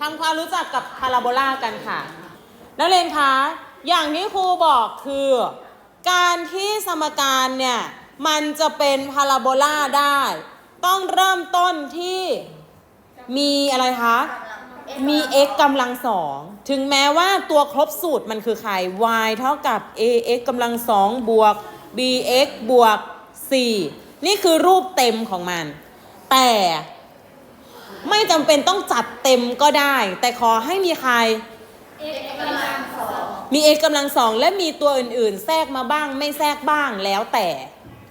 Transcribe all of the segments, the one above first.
ทำความรู้จักกับพาราโบลากันค่ะ นักเรียนคะ อย่างที่ครูบอกคือ การที่สมการเนี่ย มันจะเป็นพาราโบลาได้ ต้องเริ่มต้นที่มีอะไรคะ มี x กำลังสอง ถึงแม้ว่าตัวครบสูตรมันคือใคร y เท่ากับ ax กำลังสองบวก bx บวก 4 นี่คือรูปเต็มของมัน แต่ ไม่จำเป็นต้องจัดเต็มก็ได้ แต่ขอให้มีใครมี x กำลังสองและมีตัวอื่นๆ แทรกมาบ้าง ไม่แทรกบ้างแล้วแต่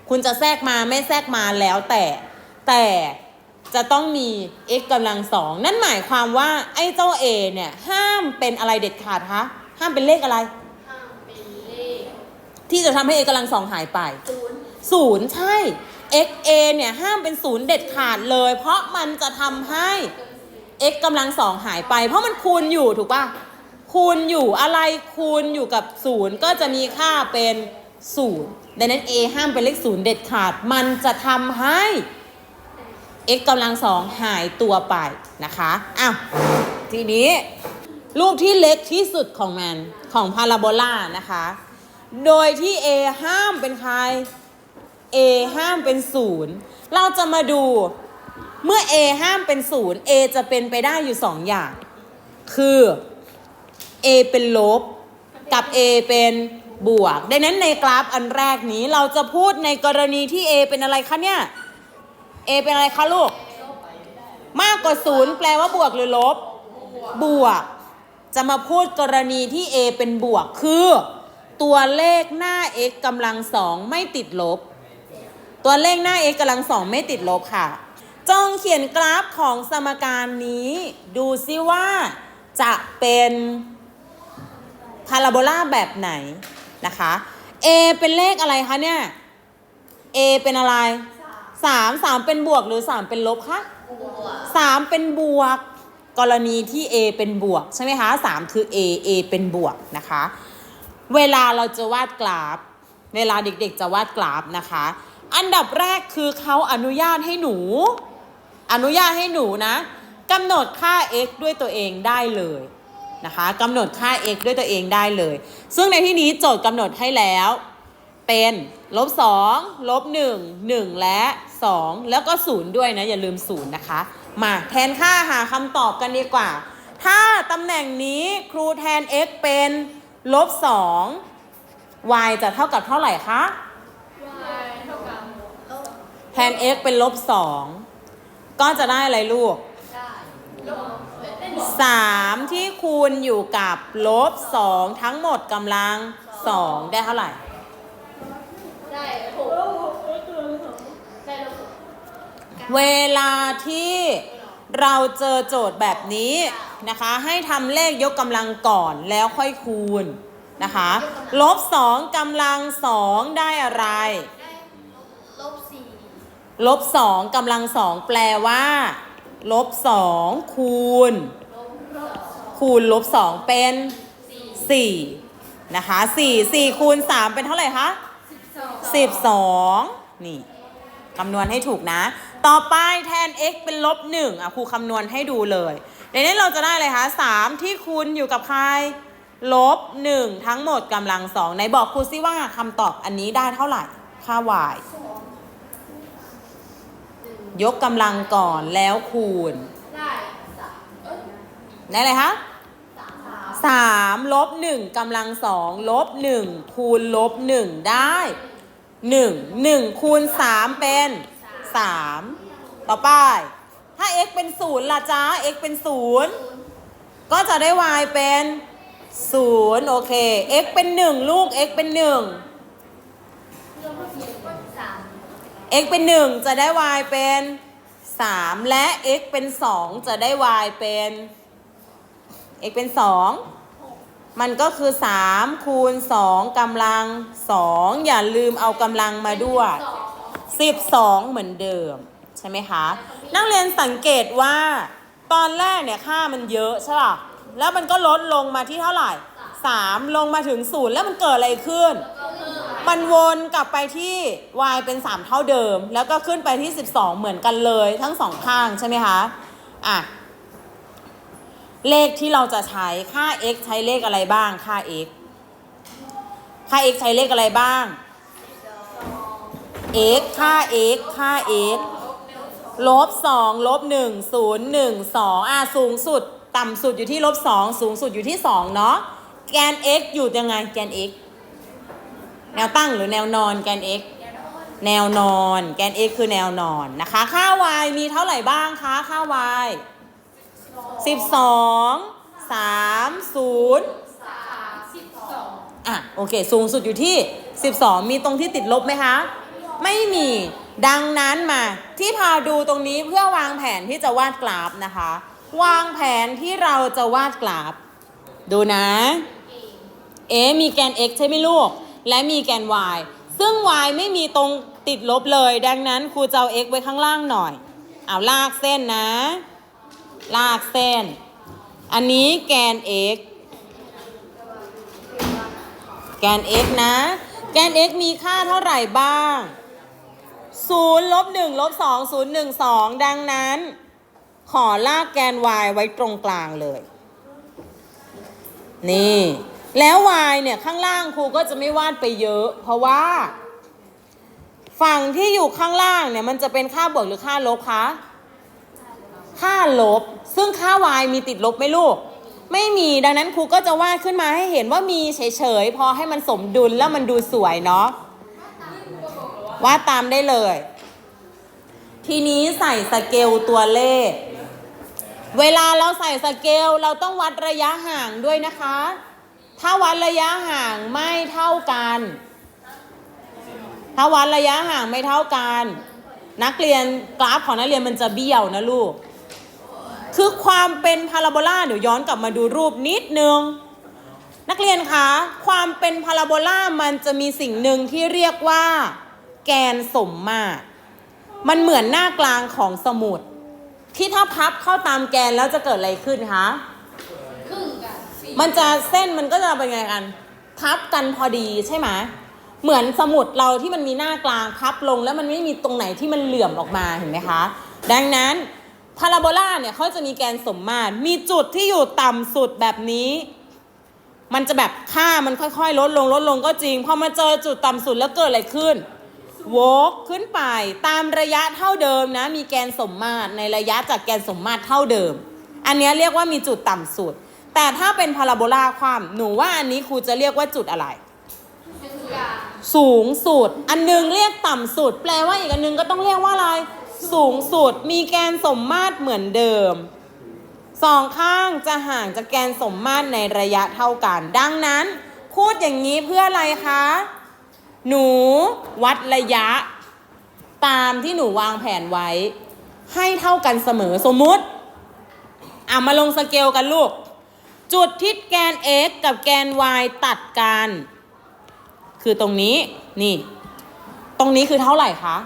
คุณจะแทรกมาไม่แทรกมาแล้วแต่ แต่จะต้องมี x กำลังสองนั่นหมายความว่าไอ้เจ้า a เนี่ยห้ามเป็นอะไรเด็ดขาดคะห้ามเป็นเลขอะไรที่จะทำให้ a กำลังสองหายไปศูนย์ใช่ x a เนี่ยห้ามเป็นศูนย์เด็ดขาดเลย เพราะมันจะทำให้ x กำลังสองหายไป เพราะมันคูณอยู่ถูกปะคูณอยู่อะไรคูณอยู่กับศูนย์ก็จะมีค่าเป็นศูนย์ดังนั้น a ห้ามเป็นเลขศูนย์เด็ดขาด มันจะทำให้ x กำลังสองหายตัวไปนะคะอ้าวทีนี้รูปที่เล็กที่สุดของมันของพาราโบลานะคะ โดยที่ a ห้ามเป็นใคร a ห้ามเป็นศูนย์เราจะมาดูเมื่อ a ห้ามเป็นศูนย์ a จะเป็นไปได้อยู่สองอย่าง คือ a เป็นลบกับ a เป็นบวก ดังนั้นในกราฟอันแรกนี้เราจะพูดในกรณีที่ a เป็นอะไรคะเนี่ย a เป็นอะไรคะลูก มากกว่าศูนย์แปลว่าบวกหรือลบ บวก จะมาพูดกรณีที่ a เป็นบวกคือ ตัวเลขหน้า x กำลังสองไม่ติดลบ ตัวเลขหน้า x กำลังสองไม่ติดลบค่ะ จงเขียนกราฟของสมการนี้ ดูซิว่าจะเป็นพาราโบลาแบบไหนนะคะ a เป็นเลขอะไรคะเนี่ย a เป็นอะไร3 3เป็นบวกหรือ3เป็นลบคะ3เป็นบวก กรณีที่ a เป็นบวกใช่ไหมคะ3คือ a a เป็นบวกนะคะ เวลาเราจะวาดกราฟ เวลาเด็กๆจะวาดกราฟนะคะ อันดับแรกคือเขาอนุญาตให้หนู อนุญาตให้หนูนะกำหนดค่า x ด้วยตัวเองได้เลยนะคะกำหนดค่า x ด้วยตัวเองได้เลย ซึ่งในที่นี้โจทย์กำหนดให้แล้ว เป็นลบ2ลบ1 1 และ 2 แล้วก็ 0 ด้วยนะ อย่าลืม 0 นะคะ มาแทนค่าหาคำตอบกันดีกว่า ถ้าตำแหน่งนี้ครูแทน x เป็นลบ2 y จะเท่ากับเท่าไหร่คะ แทน x เป็นลบ2ก็จะได้อะไรลูก3ที่คูณอยู่กับลบ2ทั้งหมดกำลัง2ได้เท่าไหร่ ได้หกได้ลบหกเวลาที่เราเจอโจทย์แบบนี้นะคะ ให้ทำเลขยกกำลังก่อนแล้วค่อยคูณนะคะ ลบสองกำลังสองได้อะไรได้ลบสี่ ลบสองกำลังสองแปลว่า ลบสองคูณ คูณลบสองเป็นสี่นะคะสี่สี่คูณสามเป็นเท่าไหร่คะสิบสองสิบสองนี่คำนวณให้ถูกนะ ต่อไปแทน x เป็นลบหนึ่งอะครูคำนวณให้ดูเลยในนี้เราจะได้เลยคะสามที่คูณอยู่กับใครลบหนึ่งทั้งหมดกำลังสองไหนบอกครูซิว่าคำตอบอันนี้ได้เท่าไหร่ ค่า y ยกกำลังก่อนแล้วคูณ ได้สามเอ้ยได้เลยคะสามสามสามลบหนึ่งกำลังสองลบหนึ่งคูณลบหนึ่งได้หนึ่งหนึ่งคูณสามเป็นสามต่อไป ถ้า x เป็นศูนย์ล่ะจ้า x เป็นศูนย์ก็จะได้ y เป็นศูนย์โอเค x เป็นหนึ่งลูก x เป็นหนึ่ง ลบสี่สาม x เป็นหนึ่งจะได้ y เป็นสามและ x เป็นสองจะได้ y เป็น x เป็นสองมันก็คือ 3 คูณ 2กำลัง 2 อย่าลืมเอากำลังมาด้วยสอง12 เหมือนเดิม ใช่ไหมคะ นักเรียนสังเกตว่า ตอนแรกเนี่ยค่ามันเยอะใช่ป่ะแล้วมันก็ลดลงมาที่เท่าไหร่ 3 ลงมาถึง 0 แล้วมันเกิดอะไรขึ้น มันวนกลับไปที่ y เป็น 3 เท่าเดิม แล้วก็ขึ้นไปที่ 12 เหมือนกันเลยทั้งสองข้างใช่ไหมคะ อะ เลขที่เราจะใช้ค่า x ใช้เลขอะไรบ้าง ค่า x ค่า x ใช้เลขอะไรบ้าง x ค่า x ค่า x ลบสองลบหนึ่งศูนย์หนึ่งสองอะสูงสุด ต่ำสุดอยู่ที่ลบสองสูงสุดอยู่ที่สองเนาะ แกน x อยู่ยังไงแกน x แนวตั้งหรือแนวนอนแกน x แนวนอนแกน x คือแนวนอนนะคะ ค่า y มีเท่าไหร่บ้างคะค่า y สิบสองสามศูนย์สามสิบสองอะโอเค สูงสุดอยู่ที่ 12 มีตรงที่ติดลบไหมคะ ไม่มีดังนั้นมาที่พาดูตรงนี้เพื่อวางแผนที่จะวาดกราฟนะคะ วางแผนที่เราจะวาดกราฟ ดูนะ เอมีแกน x ใช่ไหมลูก และมีแกน y ซึ่ง y ไม่มีตรงติดลบเลย ดังนั้นครูจะเอา x ไว้ข้างล่างหน่อย เอาลากเส้นนะ ลากเส้น อันนี้แกน x แกน x นะ แกน x มีค่าเท่าไหร่บ้าง0ลบ1ลบ2 0 1 2 ดังนั้น ขอลากแกน y ไว้ตรงกลางเลย นี่ แล้ว y เนี่ยข้างล่างครูก็จะไม่วาดไปเยอะ เพราะว่า ฝั่งที่อยู่ข้างล่างเนี่ยมันจะเป็นค่าบวกหรือค่าลบคะค่าลบ ซึ่งค่า y มีติดลบไหมลูก ไม่มีดังนั้นครูก็จะวาดขึ้นมาให้เห็นว่ามีเฉยๆ พอให้มันสมดุลแล้วมันดูสวยเนาะวาดตามได้เลย ทีนี้ใส่สเกลตัวเลข เวลาเราใส่สเกลเราต้องวัดระยะห่างด้วยนะคะ ถ้าวัดระยะห่างไม่เท่ากัน ถ้าวัดระยะห่างไม่เท่ากัน นักเรียนกราฟของนักเรียนมันจะเบี้ยวนะลูก คือความเป็นพาราโบลาเดี๋ยวย้อนกลับมาดูรูปนิดนึง นักเรียนคะ ความเป็นพาราโบลามันจะมีสิ่งหนึ่งที่เรียกว่า แกนสมมาตร มันเหมือนหน้ากลางของสมุด ที่ถ้าพับเข้าตามแกนแล้วจะเกิดอะไรขึ้นคะ มันจะเส้นมันก็จะเป็นไงกัน พับกันพอดีใช่ไหมเหมือนสมุดเราที่มันมีหน้ากลางพับลง แล้วมันไม่มีตรงไหนที่มันเหลื่อมออกมาเห็นไหมคะ ดังนั้นพาราโบลาเนี่ยเขาจะมีแกนสมมาตร มีจุดที่อยู่ต่ำสุดแบบนี้ มันจะแบบค่ามันค่อยๆ ลดลงลดลงก็จริง พอมาเจอจุดต่ำสุดแล้วเกิดอะไรขึ้นวกขึ้นไปตามระยะเท่าเดิมนะ มีแกนสมมาตรในระยะจากแกนสมมาตรเท่าเดิม อันนี้เรียกว่ามีจุดต่ำสุด แต่ถ้าเป็นพาราโบลาความหนูว่าอันนี้ครูจะเรียกว่าจุดอะไรเป็นกลางสูงสุด อันหนึงเรียกต่ำสุด แปลว่าอีกอันหนึงก็ต้องเรียกว่าอะไร สูงสุด มีแกนสมมาตรเหมือนเดิม สองข้างจะห่างจากแกนสมมาตรในระยะเท่ากัน ดังนั้นพูดอย่างนี้เพื่ออะไรคะ หนูวัดระยะ ตามที่หนูวางแผนไว้ ให้เท่ากันเสมอสมมุติอะมาลงสเกลกันลูก จุดที่แกน x กับแกน y ตัดกัน คือตรงนี้นี่ ตรงนี้คือเท่าไหร่คะ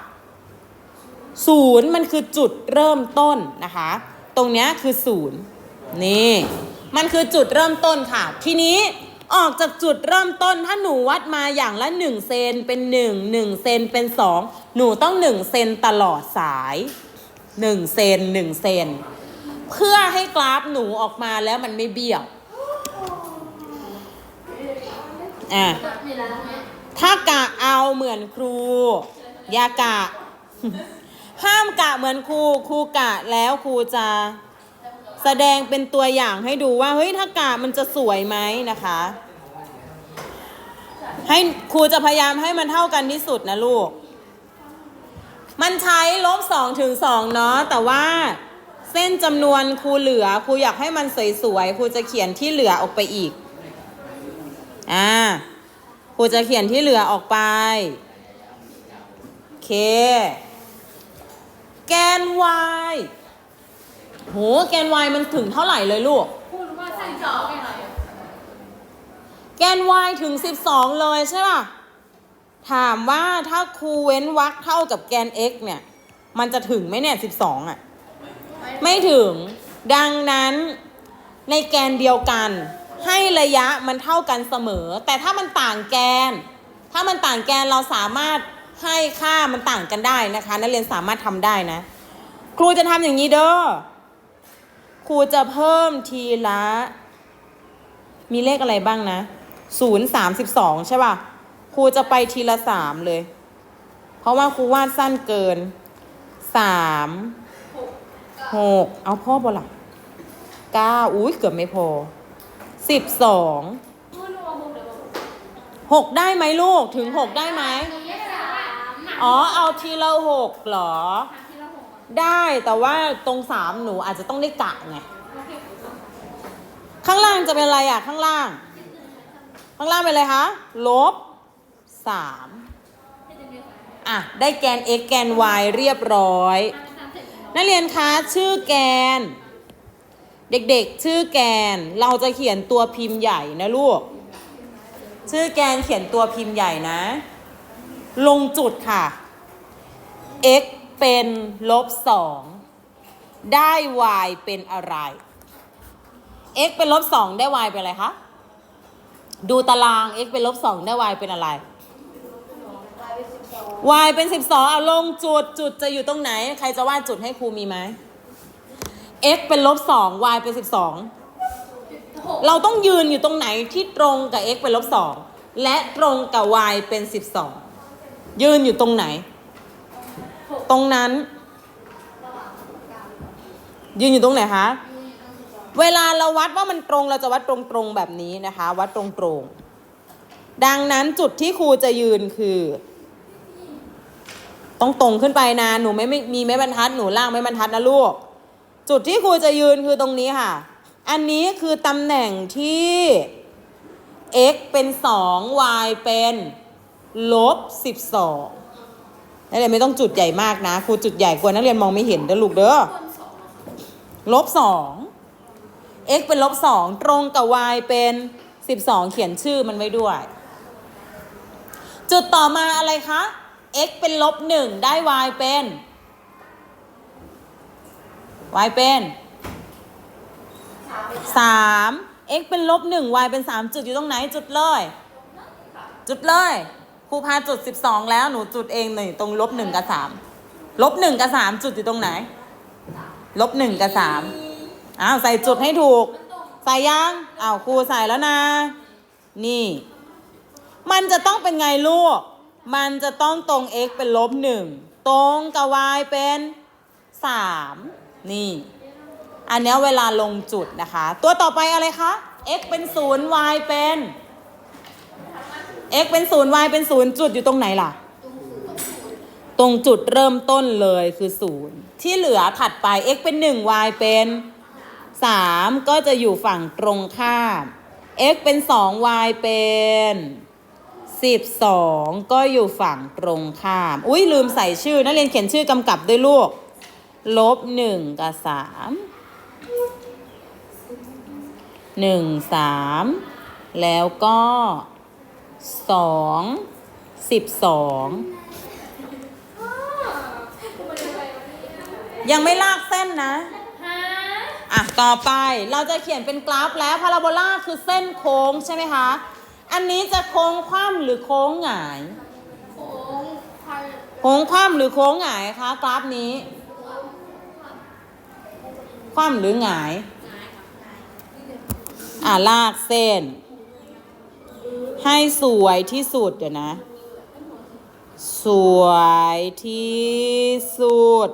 ศูนย์มันคือจุดเริ่มต้นนะคะ ตรงเนี้ยคือศูนย์นี่ มันคือจุดเริ่มต้นค่ะ ทีนี้ออกจากจุดเริ่มต้นถ้าหนูวัดมาอย่างละ 1 เซนเป็น 1 1 เซนเป็น 2 หนูต้อง 1 เซนตลอดสาย 1 เซน1 เซน เพื่อให้กราฟหนูออกมาแล้วมันไม่เบี้ยวอะเวลาถ้ากะเอาเหมือนครู อย่ากะ ห้ามกะเหมือนครู ครูกะแล้วครูจะแสดงเป็นตัวอย่างให้ดูว่า เฮ้ย ถ้ากะมันจะสวยไหมนะคะ ให้ครูจะพยายามให้มันเท่ากันที่สุดนะลูก มันใช้ลบสองถึงสองเนาะแต่ว่า เส้นจำนวนครูเหลือครูอยากให้มันสวยๆครูจะเขียนที่เหลือออกไปอีก อ่าครูจะเขียนที่เหลือออกไปโอเค แกน y โห แกน y มันถึงเท่าไหร่เลยลูกพูดว่าสั้นสอแกน y ถึง 12 เลยใช่ป่ะ ถามว่าถ้าครูเว้นวรรคเท่ากับแกน x เนี่ย มันจะถึงไหมเนี่ย 12อะ ไม่ถึง ดังนั้นในแกนเดียวกัน ให้ระยะมันเท่ากันเสมอ แต่ถ้ามันต่างแกน ถ้ามันต่างแกนเราสามารถให้ค่ามันต่างกันได้นะคะ นักเรียนสามารถทำได้นะ ครูจะทำอย่างนี้เด้อคครูจะเพิ่มทีละ มีเลขอะไรบ้างนะศูนย์สามสิบสองใช่ป่ะครูจะไปทีละสามเลย เพราะว่าครูวาดสั้นเกินสาม หกเอาพ่อบอละเก้าอุ้ยเกือบไม่พอสิบสองพูดรวมเดี๋ยวบอกหกได้ไหมลูกถึงหกได้ไหมหนึ่งเลขสามหนักอ๋อเอาทีละหกเหรอหนักทีละหกอะได้แต่ว่าตรงสามหนูอาจจะต้องได้กะไงโอเคข้างล่างจะเป็นอะไรอะ ข้างล่าง ข้างล่างเป็นอะไรคะลบสามอะ ได้แกน x แกน y เรียบร้อย นักเรียนคะชื่อแกน เด็กๆ ชื่อแกนเราจะเขียนตัวพิมพ์ใหญ่นะลูก ชื่อแกนเขียนตัวพิมพ์ใหญ่นะ ลงจุดค่ะ x เป็นลบสองได้ y เป็นอะไร x เป็นลบสองได้ y เป็นอะไรคะดูตาราง x เป็นลบสองได้ y เป็นอะไร y เป็นสิบสองเอาลงจุดจุดจะอยู่ตรงไหน ใครจะวาดจุดให้ครูมีไหม x เป็นลบสอง y เป็นสิบสองเราต้องยืนอยู่ตรงไหนที่ตรงกับ x เป็นลบสองและตรงกับ y เป็นสิบสองยืนอยู่ตรงไหน ตรงนั้น ยืนอยู่ตรงไหนคะ เวลาเราวัดว่ามันตรงเราจะวัดตรงๆแบบนี้นะคะ วัดตรงๆดังนั้นจุดที่ครูจะยืนคือ ต้องตรงขึ้นไปนะหนูไม่ไม่มีไม้บรรทัดหนูล่างไม้บรรทัดนะลูก จุดที่ครูจะยืนคือตรงนี้ค่ะ อันนี้คือตำแหน่งที่ x เป็น 2 y เป็นลบ12นักเรียนไม่ต้องจุดใหญ่มากนะครูจุดใหญ่กว่านักเรียนมองไม่เห็นเด้อลูกเด้อลบ2 x เป็นลบ2ตรงกับ y เป็น 12 เขียนชื่อมันไว้ด้วย จุดต่อมาอะไรคะ x เป็นลบ1ได้ y เป็น y เป็น 3 x เป็นลบ1 y เป็น 3 จุดอยู่ตรงไหนจุดเลย จุดเลยครูพาจุด 12 แล้วหนูจุดเองหน่อยตรงลบ1กับ3ลบ1กับ 3 จุดอยู่ตรงไหน ลบ1กับ3อ้าวใส่จุดให้ถูก ใส่ยังอ้าวครูใส่แล้วนะ นี่ มันจะต้องเป็นไงลูก มันจะต้องตรง x เป็นลบหนึ่งตรงกับ y เป็นสามนี่ อันนี้เวลาลงจุดนะคะ ตัวต่อไปอะไรคะ x เป็นศูนย์ y เป็น x เป็นศูนย์ y เป็นศูนย์จุดอยู่ตรงไหนล่ะ ตรงจุดเริ่มต้นเลยคือศูนย์ที่เหลือถัดไป x เป็นหนึ่ง y เป็นสามก็จะอยู่ฝั่งตรงข้าม x เป็นสอง y เป็น สิบสองก็อยู่ฝั่งตรงข้าม อุ้ยลืมใส่ชื่อ นักเรียนเขียนชื่อกำกับด้วยลูก ลบหนึ่งกับสามหนึ่งสามแล้วก็สองสิบสองยังไม่ลากเส้นนะฮะอะ ต่อไปเราจะเขียนเป็นกราฟแล้วพาราโบลาคือเส้นโค้งใช่ไหมคะ อันนี้จะโค้งคว่ำหรือโค้งหงาย โค้งพันโค้งคว่ำหรือโค้งหงายคะกราฟนี้ คว่ำหรือหงาย อะลากเส้น ให้สวยที่สุดเดี๋ยวนะ สวยที่สุด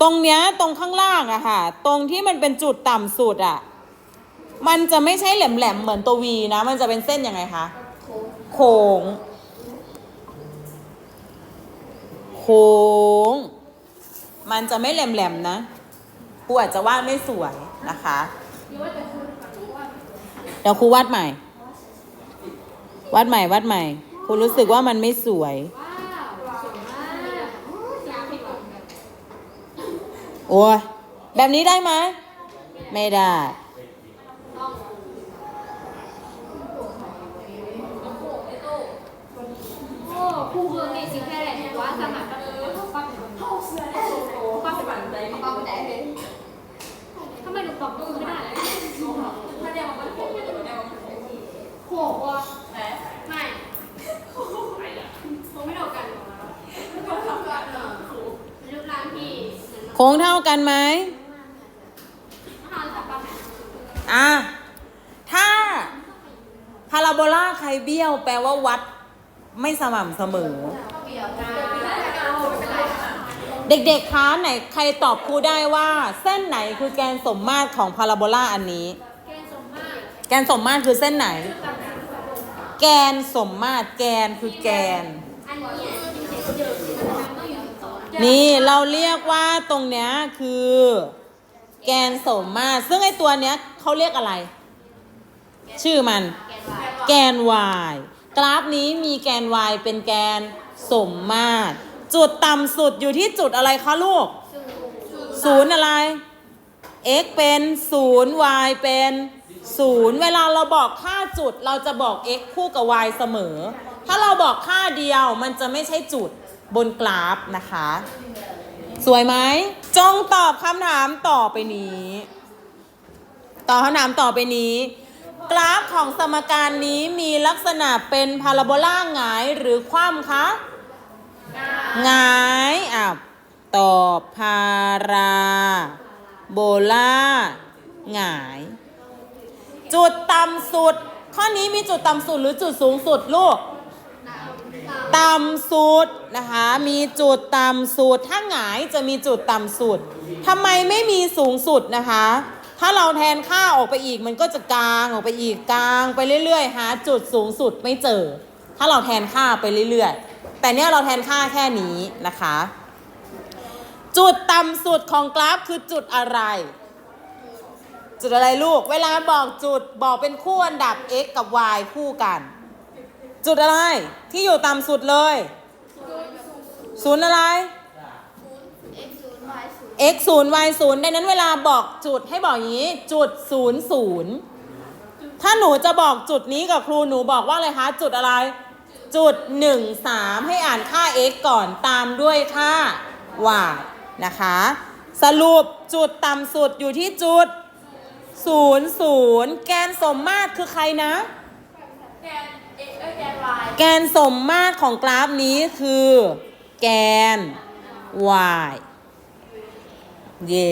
ตรงเนี้ยตรงข้างล่างอะค่ะ ตรงที่มันเป็นจุดต่ำสุดอะ มันจะไม่ใช่แหลมๆเหมือนตัววีนะ มันจะเป็นเส้นยังไงคะ โค้ง โค้ง มันจะไม่แหลมๆนะครูอาจจะวาดไม่สวยนะคะหรือว่าจะคุณว่าเดี๋ยวครูวาดใหม่ วาดใหม่ วาดใหม่ครูรู้สึกว่ามันไม่สวยอยากให้ตรงกันโอ้ยแบบนี้ได้ไหม ไม่ได้ โอ้ ครูเมืองนี่สิแค่ไหนว่าสมัครก็คือปั๊บปั๊บปั๊บปั๊บปั๊บไหนเลยทำไมหนูปรับตัวไม่ได้ถ้าเรียว่ามันโขกไม่ได้โขกว่ไม่โขกไม่เท่ากันรูปร่างที่โค้งเท่ากันไหมอะถ้าพาราโบลาใครเบี้ยว แปลว่าวัด ไม่สม่ำเสมอ เด็กๆ คะไหนใครตอบครูได้ว่า เส้นไหนคือแกนสมมาตรของพาราโบลาอันนี้ แกนสมมาตรคือเส้นไหน แกนสมมาตรแกนคือแกน นี่เราเรียกว่าตรงเนี้ยคือ แกนสมมาตรซึ่งไอตัวเนี้ยเขาเรียกอะไร ชื่อมัน แกนวาย กราฟนี้มีแกน y เป็นแกนสมมาตร จุดต่ำสุดอยู่ที่จุดอะไรคะลูกศูนย์อะไร x เป็นศูนย์ y เป็นศูนย์เวลาเราบอกค่าจุดเราจะบอก x คู่กับ y เสมอ ถ้าเราบอกค่าเดียวมันจะไม่ใช่จุดบนกราฟนะคะ สวยไหม จงตอบคำถามต่อไปนี้ ตอบคำถามต่อไปนี้ กราฟของสมการนี้มีลักษณะเป็นพาราโบลาหงายหรือคว่ำคะหงายอะตอบพาราโบลาหงาย จุดต่ำสุด ข้อนี้มีจุดต่ำสุดหรือจุดสูงสุดลูก ต่ำสุดนะคะ มีจุดต่ำสุด ถ้าหงายจะมีจุดต่ำสุดทำไมไม่มีสูงสุดนะคะ ถ้าเราแทนค่าออกไปอีกมันก็จะกลางออกไปอีกกลางไปเรื่อยๆ หาจุดสูงสุดไม่เจอ ถ้าเราแทนค่าไปเรื่อยๆ แต่เนี้ยเราแทนค่าแค่นี้นะคะ จุดต่ำสุดของกราฟคือจุดอะไร จุดอะไรลูก เวลาบอกจุดบอกเป็นคู่อันดับ x กับ y คู่กัน จุดอะไรที่อยู่ต่ำสุดเลย ศูนย์อะไร x ศูนย์ y ศูนย์ดังนั้นเวลาบอกจุดให้บอกอย่างนี้ จุดศูนย์ศูนย์ถ้าหนูจะบอกจุดนี้กับครูหนูบอกว่าอะไรคะ จุดอะไร จุดหนึ่งสามให้อ่านค่า x ก่อนตามด้วยค่า y นะคะ สรุปจุดต่ำสุดอยู่ที่จุดศูนย์ศูนย์แกนสมมาตรคือใครนะ แกนเอ็กเอ้ยแกนวายแกนสมมาตรของกราฟนี้คือ แกน y เย่